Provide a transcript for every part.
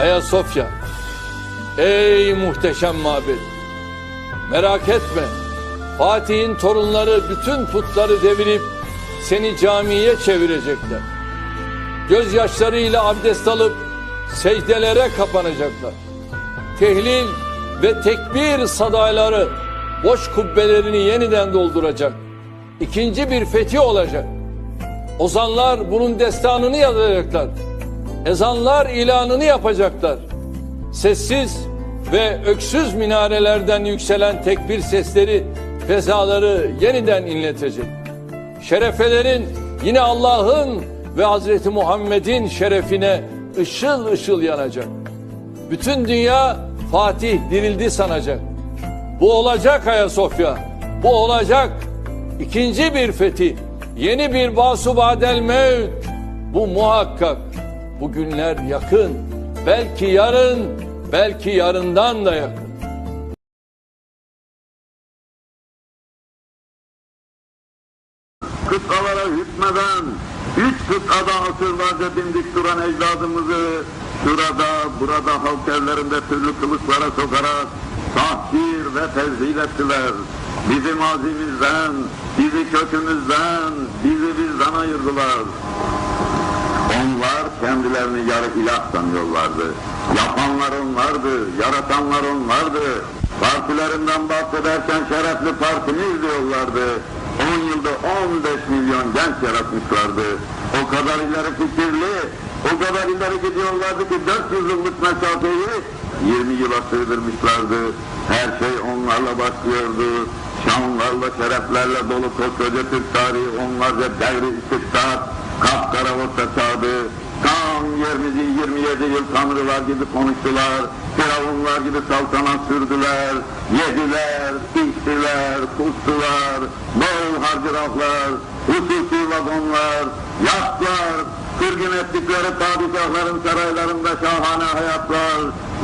Ayasofya. Ey muhteşem mabet. Merak etme. Fatih'in torunları bütün putları devirip seni camiye çevirecekler. Gözyaşlarıyla abdest alıp secdelere kapanacaklar. Tehlil ve tekbir sadaları boş kubbelerini yeniden dolduracak. İkinci bir fethi olacak. Ozanlar bunun destanını yazacaklar. Ezanlar ilanını yapacaklar. Sessiz ve öksüz minarelerden yükselen tekbir sesleri fezaları yeniden inletecek. Şerefelerin yine Allah'ın ve Hazreti Muhammed'in şerefine ışıl ışıl yanacak. Bütün dünya Fatih dirildi sanacak. Bu olacak Ayasofya. Bu olacak. İkinci bir fethi. Yeni bir basubadel mevt. Bu muhakkak. Bu günler yakın. Belki yarın, belki yarından da yakın. kıtalara hükmeden, üç kıtada asırlarca dimdik duran ecdadımızı şurada, burada halk evlerinde türlü kılıklara sokarak tahkir ve tezhir ettiler. Bizi mazimizden, bizi kökümüzden, bizi bizden ayırdılar. Onlar kendilerini yarı ilah sanıyorlardı. Yapanlar onlardı, yaratanlar onlardı. Partilerinden bahsederken şerefli partimiz diyorlardı. 10 yılda 15 milyon genç yaratmışlardı. O kadar ileri fikirli, o kadar ileri gidiyorlardı ki 400 yıllık mesafeyi 20 yıla sığdırmışlardı. Her şey onlarla başlıyordu. Şanlarla, şereflerle dolu koskoca Türk tarihi onlarca devri istikrar, kapkara orta çağdı. Tam 20, 27 yıl tanrılar gibi konuştular. Firavunlar gibi saltanat sürdüler. Yediler, içtiler, kustular. Bol harcıraflar, hususi vagonlar, yatlar, sürgün ettikleri padişahların saraylarında şahane hayatlar,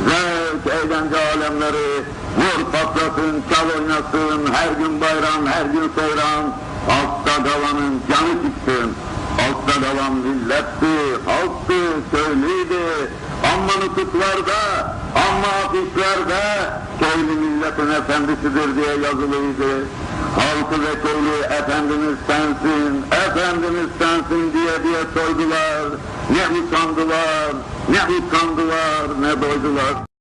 zevk, eğlence alemleri, vur patlasın, çal oynasın, her gün bayram, her gün seyran, altta kalanın canı çıksın. Altta kalan milletti, halktı, köylüydü. Amma nutuklarda, amma afişlerde köylü milletin efendisidir diye yazılıydı. Halkı ve köylü efendimiz sensin, efendimiz sensin diye diye soydular. Ne usandılar, ne usandılar, ne doydular.